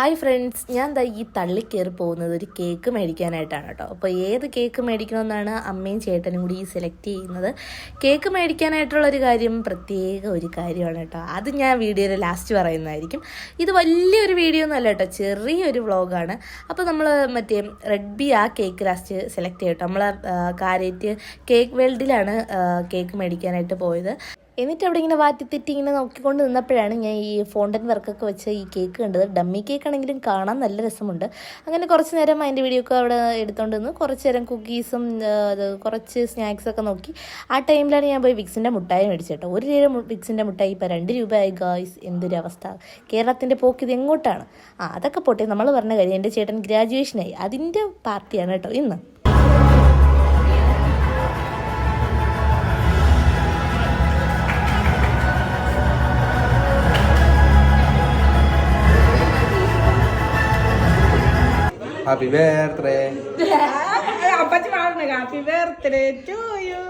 Hi friends ഞാൻ ദാ ഈ തള്ളി കയറി പോകുന്നത് ഒരു കേക്ക് മേടിക്കാനായിട്ടാണ് കേട്ടോ. അപ്പോൾ ഏത് കേക്ക് മേടിക്കണമെന്നാണ് അമ്മയും ചേട്ടനും കൂടി സെലക്ട് ചെയ്യുന്നത്. കേക്ക് മേടിക്കാനായിട്ടുള്ള ഒരു കാര്യം പ്രത്യേക ഒരു കാര്യമാണ് കേട്ടോ. അത് ഞാൻ വീഡിയോയിൽ ലാസ്റ്റ് പറയുന്നതായിരിക്കും. ഇത് വലിയൊരു വീഡിയോ ഒന്നും അല്ല കേട്ടോ. ചെറിയൊരു വ്ളോഗാണ് അപ്പോൾ നമ്മൾ മറ്റേ റെഡ് ബി ആ കേക്ക് ലാസ്റ്റ് സെലക്ട് ചെയ്യട്ടോ. നമ്മൾ കാരേറ്റ് കേക്ക് വേൾഡിലാണ് കേക്ക് മേടിക്കാനായിട്ട് പോയത്. എന്നിട്ട് അവിടെ ഇങ്ങനെ വാറ്റി തെറ്റി ഇങ്ങനെ നോക്കിക്കൊണ്ട് നിന്നപ്പോഴാണ് ഞാൻ ഈ ഫോണ്ടൻ വർക്കൊക്കെ വെച്ച് ഈ കേക്ക് കണ്ടത്. ഡമ്മി കേക്ക് ആണെങ്കിലും കാണാൻ നല്ല രസമുണ്ട്. അങ്ങനെ കുറച്ച് നേരം അതിന്റെ വീഡിയോ ഒക്കെ അവിടെ എടുത്തുകൊണ്ട് നിന്ന്. കുറച്ച് നേരം കുക്കീസും അത് കുറച്ച് സ്നാക്സൊക്കെ നോക്കി. ആ ടൈമിലാണ് ഞാൻ പോയി വിക്സിന്റെ മുട്ടായി മേടിച്ചേട്ടോ ഒരു രൂപ വിക്സിന്റെ മുട്ടായി ഇപ്പോൾ രണ്ട് രൂപയായി ഗായ്സ് എന്തൊരു അവസ്ഥ. കേരളത്തിന്റെ പോക്ക് ഇത് എങ്ങോട്ടാണ്? ആ അതൊക്കെ പോട്ടെ. നമ്മൾ പറഞ്ഞ കാര്യം എന്റെ ചേട്ടൻ ഗ്രാജുവേഷനായി അതിന്റെ പാർട്ടിയാണ് കേട്ടോ ഇന്ന്. ഹാപ്പി ബർത്ത്ഡേ അപ്പച്ചി പാടുന്നു. ഹാപ്പി ബർത്ത്ഡേ ടു യു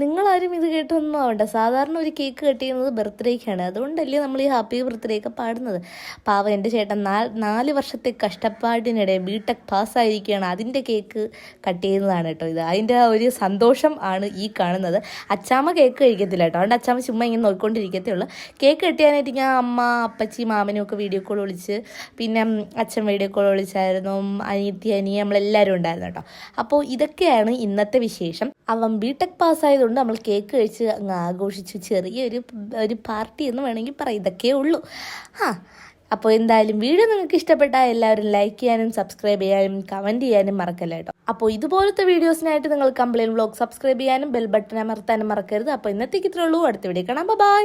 നിങ്ങളാരും ഇത് കേട്ടൊന്നും ആവണ്ട. സാധാരണ ഒരു കേക്ക് കട്ട് ചെയ്യുന്നത് ബർത്ത്ഡേക്കാണ് അതുകൊണ്ടല്ലേ നമ്മൾ ഈ ഹാപ്പി ബർത്ത്ഡേ ഒക്കെ പാടുന്നത്. പാവം എന്റെ ചേട്ടൻ നാല് വർഷത്തെ കഷ്ടപ്പാടിനിടെ ബി ടെക് പാസ്സായിരിക്കുകയാണ്. അതിന്റെ കേക്ക് കട്ട് ചെയ്യുന്നതാണ് കേട്ടോ ഇത്. അതിന്റെ ഒരു സന്തോഷം ആണ് ഈ കാണുന്നത്. അച്ചാമ്മ കേക്ക് കഴിക്കത്തില്ല കേട്ടോ. അതുകൊണ്ട് അച്ചാമ്മ ചുമ്മാ ഇങ്ങനെ നോക്കിക്കൊണ്ടിരിക്കത്തേ ഉള്ളൂ. കേക്ക് കട്ട് ചെയ്യാനായിട്ട് ഞാൻ അമ്മ അപ്പച്ചി മാമനും ഒക്കെ വീഡിയോ കോൾ വിളിച്ച് പിന്നെ അച്ഛൻ വീഡിയോ കോൾ വിളിച്ചായിരുന്നു. അനിയത്തി അനിയ നമ്മളെല്ലാവരും ഉണ്ടായിരുന്നു കേട്ടോ. അപ്പോൾ ഇതൊക്കെയാണ് ഇന്നത്തെ വിശേഷം. അവൻ ബി ടെക് പാസ്സായതുകൊണ്ട് നമ്മൾ കേക്ക് കഴിച്ച് അങ്ങ് ആഘോഷിച്ചു. ചെറിയൊരു ഒരു പാർട്ടി എന്ന് വേണമെങ്കിൽ പറയാം. ഇതൊക്കെ ഉള്ളൂ. ആ അപ്പോൾ എന്തായാലും വീഡിയോ നിങ്ങൾക്ക് ഇഷ്ടപ്പെട്ടാൽ എല്ലാവരും ലൈക്ക് ചെയ്യാനും സബ്സ്ക്രൈബ് ചെയ്യാനും കമന്റ് ചെയ്യാനും മറക്കല്ല കേട്ടോ. അപ്പോൾ ഇതുപോലത്തെ വീഡിയോസിനായിട്ട് നിങ്ങൾ കംപ്ലൈന്റ് വ്ളോഗ് സബ്സ്ക്രൈബ് ചെയ്യാനും ബെൽ ബട്ടൺ അമർത്താനും മറക്കരുത്. അപ്പോൾ ഇന്നത്തേക്ക് ഇത്രയുള്ളൂ അടുത്ത വീഡിയോ കാണാം. ബൈ.